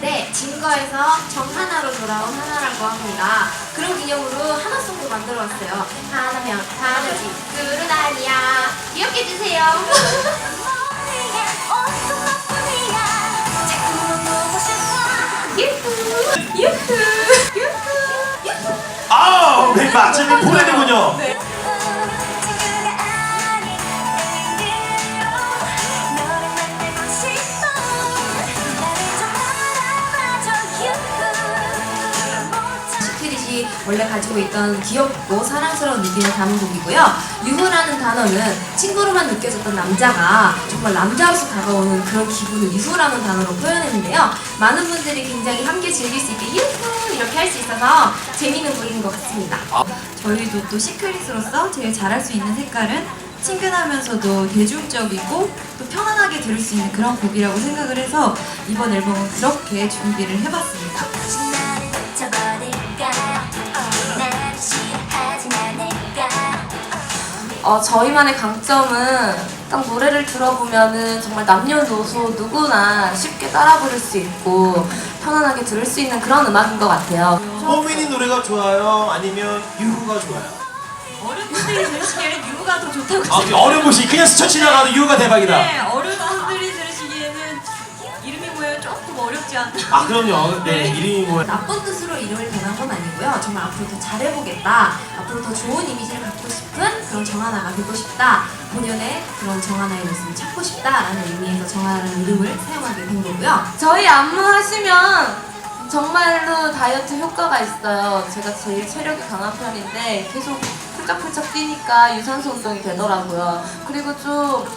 네, 증거에서 정 하나로 돌아온 하나라고 합니다. 그런 기념으로 하나송도 만들어 왔어요. 하나면 하나지, 둘은 아니야. 기억해 주세요. 유후, 유후, 유후, 유후. 아, 우리 맛집이 보내는군요. 친 원래 가지고 있던 귀엽고 사랑스러운 느낌을 담은 곡이고요. 유후라는 단어는 친구로만 느껴졌던 남자가 정말 남자로서 다가오는 그런 기분을 유후라는 단어로 표현했는데요. 많은 분들이 굉장히 함께 즐길 수 있게 유후 이렇게 할 수 있어서 재미있는 곡인 것 같습니다. 저희도 또 시크릿으로서 제일 잘할 수 있는 색깔은 친근하면서도 대중적이고 또 편안하게 들을 수 있는 그런 곡이라고 생각을 해서 이번 앨범은 그렇게 준비를 해봤습니다. 어, 저희만의 강점은 딱 노래를 들어보면은 정말 남녀노소 누구나 쉽게 따라 부를 수 있고 편안하게 들을 수 있는 그런 음악인 것 같아요. 호민이 노래가 좋아요? 아니면 유후가 좋아요? 어른 분들이 들으시기에는 유가 더 좋다고 아, 그 어려보시 그냥 스쳐 지나가도 유후가 대박이다. 네, 않나? 아, 그럼요. 네, 이름이 뭐예요? 나쁜 뜻으로 이름을 변한 건 아니고요. 정말 앞으로 더 잘해보겠다. 앞으로 더 좋은 이미지를 갖고 싶은 그런 정하나가 되고 싶다. 본연의 그런 정하나의 모습을 찾고 싶다라는 의미에서 정하나라는 이름을 사용하게 된 거고요. 저희 안무 하시면 정말로 다이어트 효과가 있어요. 제가 제일 체력이 강한 편인데 계속 훌쩍훌쩍 뛰니까 유산소 운동이 되더라고요. 그리고 좀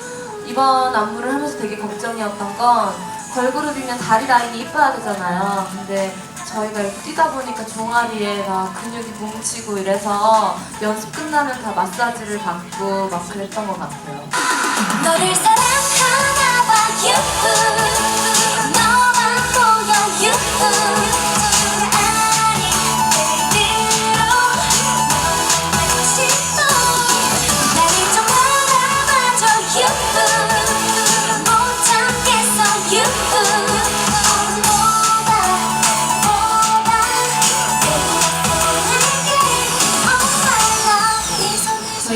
이번 안무를 하면서 되게 걱정이었던 건 걸그룹이면 다리 라인이 이뻐야 되잖아요. 근데 저희가 이렇게 뛰다 보니까 종아리에 막 근육이 뭉치고 이래서 연습 끝나면 다 마사지를 받고 막 그랬던 것 같아요. 너를 사랑하나 봐유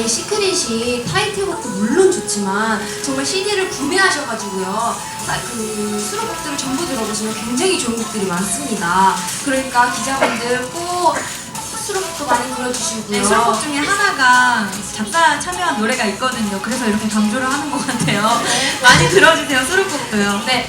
저희 시크릿이 타이틀곡도 물론 좋지만 정말 CD를 구매하셔가지고요. 아, 그 수록곡들을 전부 들어보시면 굉장히 좋은 곡들이 많습니다. 그러니까 기자분들 꼭 수록곡도 많이 들어주시고요. 네, 수록곡 중에 하나가 작사 참여한 노래가 있거든요. 그래서 이렇게 강조를 하는 것 같아요. 많이 들어주세요, 수록곡도요. 네,